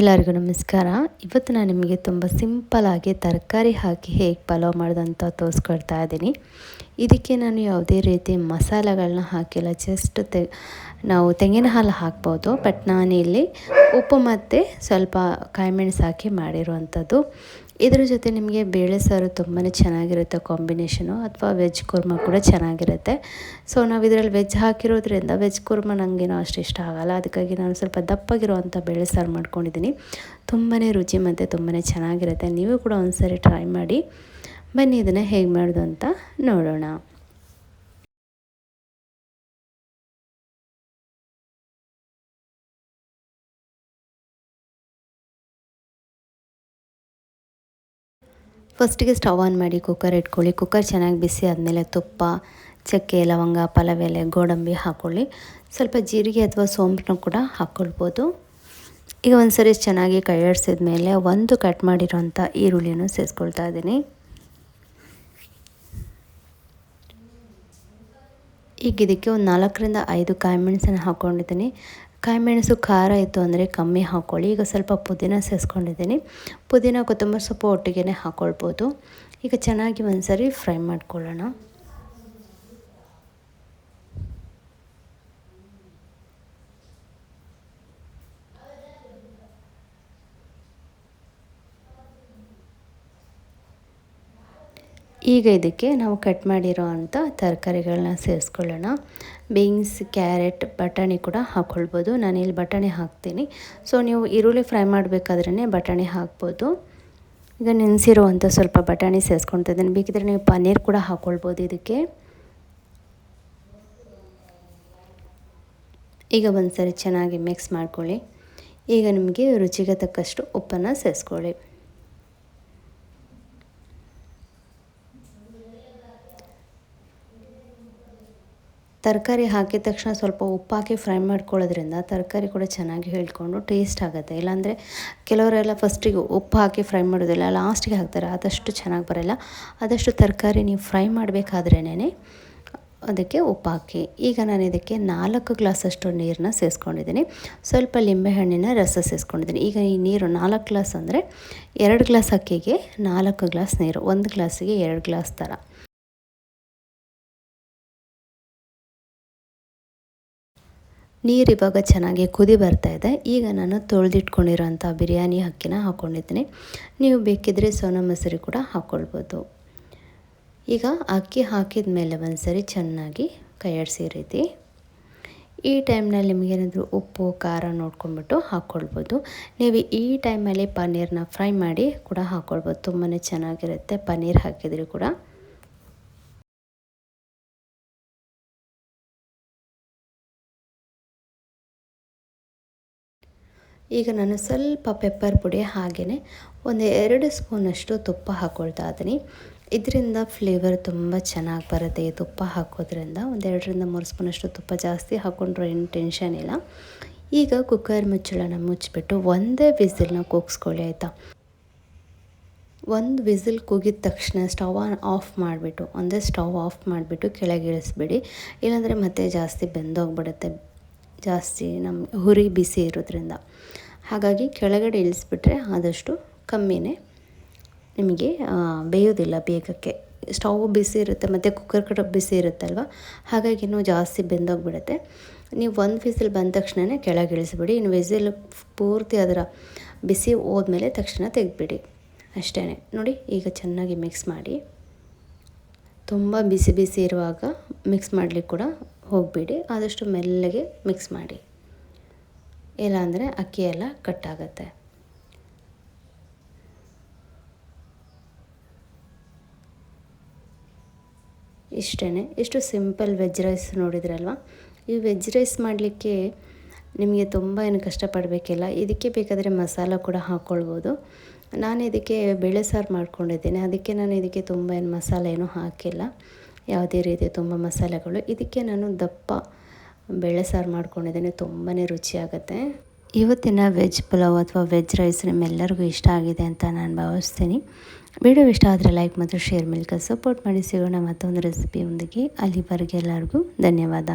ಎಲ್ಲರಿಗೂ ನಮಸ್ಕಾರ. ಇವತ್ತು ನಾನು ನಿಮಗೆ ತುಂಬ ಸಿಂಪಲಾಗಿ ತರಕಾರಿ ಹಾಕಿ ಹೇಗೆ ಪಲಾವ್ ಮಾಡೋದಂತ ತೋರಿಸ್ಕೊಡ್ತಾ ಇದ್ದೀನಿ. ಇದಕ್ಕೆ ನಾನು ಯಾವುದೇ ರೀತಿ ಮಸಾಲೆಗಳನ್ನ ಹಾಕಿಲ್ಲ ಜಸ್ಟ್ ತೆ, ನಾವು ತೆಂಗಿನ ಹಾಲು ಹಾಕ್ಬೋದು ಬಟ್ ನಾನಿಲ್ಲಿ ಉಪ್ಪು ಮತ್ತು ಸ್ವಲ್ಪ ಕಾಯಿಮೆಣಸು ಹಾಕಿ ಮಾಡಿರುವಂಥದ್ದು. ಇದರ ಜೊತೆ ನಿಮಗೆ ಬೇಳೆ ಸಾರು ತುಂಬಾ ಚೆನ್ನಾಗಿರುತ್ತೆ ಕಾಂಬಿನೇಷನು, ಅಥವಾ ವೆಜ್ ಕುರ್ಮ ಕೂಡ ಚೆನ್ನಾಗಿರುತ್ತೆ. ಸೊ ನಾವು ಇದರಲ್ಲಿ ವೆಜ್ ಹಾಕಿರೋದ್ರಿಂದ ವೆಜ್ ಕುರ್ಮ ನನಗೇನು ಅಷ್ಟು ಇಷ್ಟ ಆಗೋಲ್ಲ. ಅದಕ್ಕಾಗಿ ನಾನು ಸ್ವಲ್ಪ ದಪ್ಪಗಿರುವಂಥ ಬೇಳೆ ಸಾರು ಮಾಡ್ಕೊಂಡಿದ್ದೀನಿ. ತುಂಬಾ ರುಚಿ ಮತ್ತು ತುಂಬಾ ಚೆನ್ನಾಗಿರುತ್ತೆ. ನೀವು ಕೂಡ ಒಂದು ಟ್ರೈ ಮಾಡಿ. ಬನ್ನಿ, ಇದನ್ನು ಹೇಗೆ ಮಾಡೋದು ಅಂತ ನೋಡೋಣ. ಫಸ್ಟಿಗೆ ಸ್ಟವ್ ಆನ್ ಮಾಡಿ ಕುಕ್ಕರ್ ಇಟ್ಕೊಳ್ಳಿ. ಕುಕ್ಕರ್ ಚೆನ್ನಾಗಿ ಬಿಸಿ ಆದಮೇಲೆ ತುಪ್ಪ, ಚಕ್ಕೆ, ಲವಂಗ, ಪಲವೆಲೆ, ಗೋಡಂಬಿ ಹಾಕ್ಕೊಳ್ಳಿ ಸ್ವಲ್ಪ ಜೀರಿಗೆ ಅಥವಾ ಸೋಂಪನ್ನು ಕೂಡ ಹಾಕ್ಕೊಳ್ಬೋದು ಈಗ ಒಂದು ಸರಿ ಚೆನ್ನಾಗಿ ಕೈಯಾಡಿಸಿದ ಮೇಲೆ ಒಂದು ಕಟ್ ಮಾಡಿರೋಂಥ ಈರುಳ್ಳಿಯನ್ನು ಸೇರಿಸ್ಕೊಳ್ತಾ ಇದ್ದೀನಿ. ಈಗ ಇದಕ್ಕೆ ಒಂದು ನಾಲ್ಕರಿಂದ ಐದು ಕಾಯಿ ಮೆಣಸನ್ನು ಹಾಕ್ಕೊಂಡಿದ್ದೀನಿ. ಕಾಯಿಮೆಣಸು ಖಾರ ಇತ್ತು ಅಂದರೆ ಕಮ್ಮಿ ಹಾಕ್ಕೊಳ್ಳಿ ಈಗ ಸ್ವಲ್ಪ ಪುದೀನ ಸೇರಿಸ್ಕೊಂಡಿದ್ದೀನಿ ಪುದೀನ, ಕೊತ್ತಂಬರಿ ಸೊಪ್ಪು ಒಟ್ಟಿಗೆ ಹಾಕ್ಕೊಳ್ಬೋದು ಈಗ ಚೆನ್ನಾಗಿ ಒಂದು ಸರಿ ಫ್ರೈ ಮಾಡ್ಕೊಳ್ಳೋಣ. ಈಗ ಇದಕ್ಕೆ ನಾವು ಕಟ್ ಮಾಡಿರೋ ಅಂಥ ತರಕಾರಿಗಳನ್ನ ಸೇರಿಸ್ಕೊಳ್ಳೋಣ. ಬೀನ್ಸ್ ಕ್ಯಾರೆಟ್ ಬಟಾಣಿ ಕೂಡ ಹಾಕ್ಕೊಳ್ಬೋದು ನಾನಿಲ್ಲಿ ಬಟಾಣಿ ಹಾಕ್ತೀನಿ. ಸೊ ನೀವು ಈರುಳ್ಳಿ ಫ್ರೈ ಮಾಡಬೇಕಾದ್ರೇ ಬಟಾಣಿ ಹಾಕ್ಬೋದು. ಈಗ ನೆನೆಸಿರುವಂಥ ಸ್ವಲ್ಪ ಬಟಾಣಿ ಸೇರಿಸ್ಕೊಳ್ತಿದ್ದೀನಿ ಬೇಕಿದ್ರೆ ನೀವು ಪನ್ನೀರ್ ಕೂಡ ಹಾಕ್ಕೊಳ್ಬೋದು ಇದಕ್ಕೆ. ಈಗ ಒಂದು ಸರಿ ಚೆನ್ನಾಗಿ ಮಿಕ್ಸ್ ಮಾಡ್ಕೊಳ್ಳಿ. ಈಗ ನಿಮಗೆ ರುಚಿಗೆ ತಕ್ಕಷ್ಟು ಉಪ್ಪನ್ನು ಸೇರಿಸ್ಕೊಳ್ಳಿ. ತರಕಾರಿ ಹಾಕಿದ ತಕ್ಷಣ ಸ್ವಲ್ಪ ಉಪ್ಪು ಹಾಕಿ ಫ್ರೈ ಮಾಡ್ಕೊಳ್ಳೋದ್ರಿಂದ ತರಕಾರಿ ಕೂಡ ಚೆನ್ನಾಗಿ ಹೇಳ್ಕೊಂಡು ಟೇಸ್ಟ್ ಆಗುತ್ತೆ. ಇಲ್ಲಾಂದರೆ ಕೆಲವರೆಲ್ಲ ಫಸ್ಟಿಗೆ ಉಪ್ಪು ಹಾಕಿ ಫ್ರೈ ಮಾಡೋದಿಲ್ಲ ಲಾಸ್ಟಿಗೆ ಹಾಕ್ತಾರೆ. ಆದಷ್ಟು ಚೆನ್ನಾಗಿ ಬರೋಲ್ಲ. ಆದಷ್ಟು ತರಕಾರಿ ನೀವು ಫ್ರೈ ಮಾಡಬೇಕಾದ್ರೇ ಅದಕ್ಕೆ ಉಪ್ಪು ಹಾಕಿ ಈಗ ನಾನು ಇದಕ್ಕೆ ನಾಲ್ಕು ಗ್ಲಾಸಷ್ಟು ನೀರನ್ನ ಸೇರಿಸ್ಕೊಂಡಿದ್ದೀನಿ ಸ್ವಲ್ಪ ಲಿಂಬೆಹಣ್ಣಿನ ರಸ ಸೇರಿಸ್ಕೊಂಡಿದ್ದೀನಿ ಈಗ ಈ ನೀರು ನಾಲ್ಕು ಗ್ಲಾಸ್ ಅಂದರೆ ಎರಡು ಗ್ಲಾಸ್ ಅಕ್ಕಿಗೆ ನಾಲ್ಕು ಗ್ಲಾಸ್ ನೀರು. ಒಂದು ಗ್ಲಾಸಿಗೆ ಎರಡು ಗ್ಲಾಸ್ ಥರ. ನೀರು ಇವಾಗ ಚೆನ್ನಾಗಿ ಕುದಿ ಬರ್ತಾ ಇದೆ. ಈಗ ನಾನು ತೊಳೆದಿಟ್ಕೊಂಡಿರೋಂಥ ಬಿರಿಯಾನಿ ಅಕ್ಕಿನ ಹಾಕ್ಕೊಂಡಿದ್ದೀನಿ ನೀವು ಬೇಕಿದ್ದರೆ ಸೋನಾ ಮಸೂರಿ ಕೂಡ ಹಾಕ್ಕೊಳ್ಬೋದು ಈಗ ಅಕ್ಕಿ ಹಾಕಿದ ಮೇಲೆ ಒಂದು ಸರಿ ಚೆನ್ನಾಗಿ ಕೈಯಾಡಿಸಿ ರೀತಿ. ಈ ಟೈಮ್ನಲ್ಲಿ ನಿಮಗೇನಾದರೂ ಉಪ್ಪು, ಖಾರ ನೋಡ್ಕೊಂಡ್ಬಿಟ್ಟು ಹಾಕ್ಕೊಳ್ಬೋದು ನೀವು ಈ ಟೈಮಲ್ಲಿ ಪನ್ನೀರ್ನ ಫ್ರೈ ಮಾಡಿ ಕೂಡ ಹಾಕ್ಕೊಳ್ಬೋದು ತುಂಬಾ ಚೆನ್ನಾಗಿರುತ್ತೆ ಪನ್ನೀರ್ ಹಾಕಿದರೆ ಕೂಡ. ಈಗ ನಾನು ಸ್ವಲ್ಪ ಪೆಪ್ಪರ್ ಪುಡಿ ಹಾಗೆಯೇ ಒಂದು ಎರಡು ಸ್ಪೂನಷ್ಟು ತುಪ್ಪ ಹಾಕ್ಕೊಳ್ತಾ ಇದ್ದೀನಿ. ಇದರಿಂದ ಫ್ಲೇವರ್ ತುಂಬ ಚೆನ್ನಾಗಿ ಬರುತ್ತೆ ಈ ತುಪ್ಪ ಹಾಕೋದ್ರಿಂದ. ಒಂದು ಎರಡರಿಂದ ಮೂರು ಸ್ಪೂನಷ್ಟು ತುಪ್ಪ ಜಾಸ್ತಿ ಹಾಕ್ಕೊಂಡ್ರೆ ಏನು ಟೆನ್ಷನ್ ಇಲ್ಲ. ಈಗ ಕುಕ್ಕರ್ ಮುಚ್ಚಳನ ಮುಚ್ಚಿಬಿಟ್ಟು ಒಂದೇ ವಿಸಿಲ್ನ ಕೂಗಿಸ್ಕೊಳ್ಳಿ ಆಯಿತಾ? ಒಂದು ವಿಸಿಲ್ ಕೂಗಿದ ತಕ್ಷಣ ಸ್ಟವ್ ಆಫ್ ಮಾಡಿಬಿಟ್ಟು, ಒಂದೇ ಸ್ಟವ್ ಆಫ್ ಮಾಡಿಬಿಟ್ಟು ಕೆಳಗಿಳಿಸ್ಬಿಡಿ ಇಲ್ಲಾಂದರೆ ಮತ್ತೆ ಜಾಸ್ತಿ ಬೆಂದೋಗ್ಬಿಡುತ್ತೆ. ಜಾಸ್ತಿ ನಮ್ಮ ಹುರಿ ಬಿಸಿ ಇರೋದ್ರಿಂದ. ಹಾಗಾಗಿ ಕೆಳಗಡೆ ಇಳಿಸ್ಬಿಟ್ರೆ ಆದಷ್ಟು ಕಮ್ಮಿನೇ ನಿಮಗೆ ಬೇಯೋದಿಲ್ಲ ಬೇಗಕ್ಕೆ. ಸ್ಟವ್ ಬಿಸಿ ಇರುತ್ತೆ, ಮತ್ತು ಕುಕ್ಕರ್ ಕಡೆ ಬಿಸಿ ಇರುತ್ತಲ್ವ? ಹಾಗಾಗಿ ಇನ್ನೂ ಜಾಸ್ತಿ ಬೆಂದೋಗ್ಬಿಡುತ್ತೆ. ನೀವು ಒಂದು ವಿಸಿಲ್ ಬಂದ ತಕ್ಷಣವೇ ಕೆಳಗೆ ಇಳಿಸ್ಬಿಡಿ. ಇನ್ನು ವಿಸಿಲ್ ಪೂರ್ತಿ ಅದರ ಬಿಸಿ ಹೋದ್ಮೇಲೆ ತಕ್ಷಣ ತೆಗೆದ್ಬಿಡಿ. ಅಷ್ಟೇ ನೋಡಿ, ಈಗ ಚೆನ್ನಾಗಿ ಮಿಕ್ಸ್ ಮಾಡಿ. ತುಂಬ ಬಿಸಿ ಬಿಸಿ ಇರುವಾಗ ಮಿಕ್ಸ್ ಮಾಡಲಿಕ್ಕೆ ಕೂಡ ಹೋಗಬೇಡಿ, ಆದಷ್ಟು ಮೆಲ್ಲಗೆ ಮಿಕ್ಸ್ ಮಾಡಿ. ಇಲ್ಲಾಂದರೆ ಅಕ್ಕಿ ಎಲ್ಲ ಕಟ್ಟಾಗತ್ತೆ ಇಷ್ಟೇ ಇಷ್ಟು ಸಿಂಪಲ್ ವೆಜ್ ರೈಸ್ ನೋಡಿದ್ರಲ್ವ? ಈ ವೆಜ್ ರೈಸ್ ಮಾಡಲಿಕ್ಕೆ ನಿಮಗೆ ತುಂಬ ಏನು ಕಷ್ಟಪಡಬೇಕಿಲ್ಲ. ಇದಕ್ಕೆ ಬೇಕಾದರೆ ಮಸಾಲ ಕೂಡ ಹಾಕ್ಕೊಳ್ಬೋದು ನಾನು ಇದಕ್ಕೆ ಬೇಳೆ ಸಾರು ಮಾಡ್ಕೊಂಡಿದ್ದೀನಿ. ಅದಕ್ಕೆ ನಾನು ಇದಕ್ಕೆ ತುಂಬ ಏನು ಮಸಾಲೆ ಏನೂ ಹಾಕಿಲ್ಲ. ಯಾವುದೇ ರೀತಿ ತುಂಬ ಮಸಾಲೆಗಳು. ಇದಕ್ಕೆ ನಾನು ದಪ್ಪ ಬೇಳೆ ಸಾರು ಮಾಡ್ಕೊಂಡಿದ್ದೀನಿ. ತುಂಬಾ ರುಚಿಯಾಗುತ್ತೆ. ಇವತ್ತಿನ ವೆಜ್ ಪಲಾವ್ ಅಥವಾ ವೆಜ್ ರೈಸ್ ನಿಮ್ಮೆಲ್ಲರಿಗೂ ಇಷ್ಟ ಆಗಿದೆ ಅಂತ ನಾನು ಭಾವಿಸ್ತೀನಿ. ವಿಡಿಯೋ ಇಷ್ಟ ಆದರೆ ಲೈಕ್ ಮತ್ತು ಶೇರ್ ಮೂಲಕ ಸಪೋರ್ಟ್ ಮಾಡಿ. ಸಿಗೋಣ ಮತ್ತೊಂದು ರೆಸಿಪಿಯೊಂದಿಗೆ. ಅಲ್ಲಿವರೆಗೆ ಎಲ್ಲರಿಗೂ ಧನ್ಯವಾದ.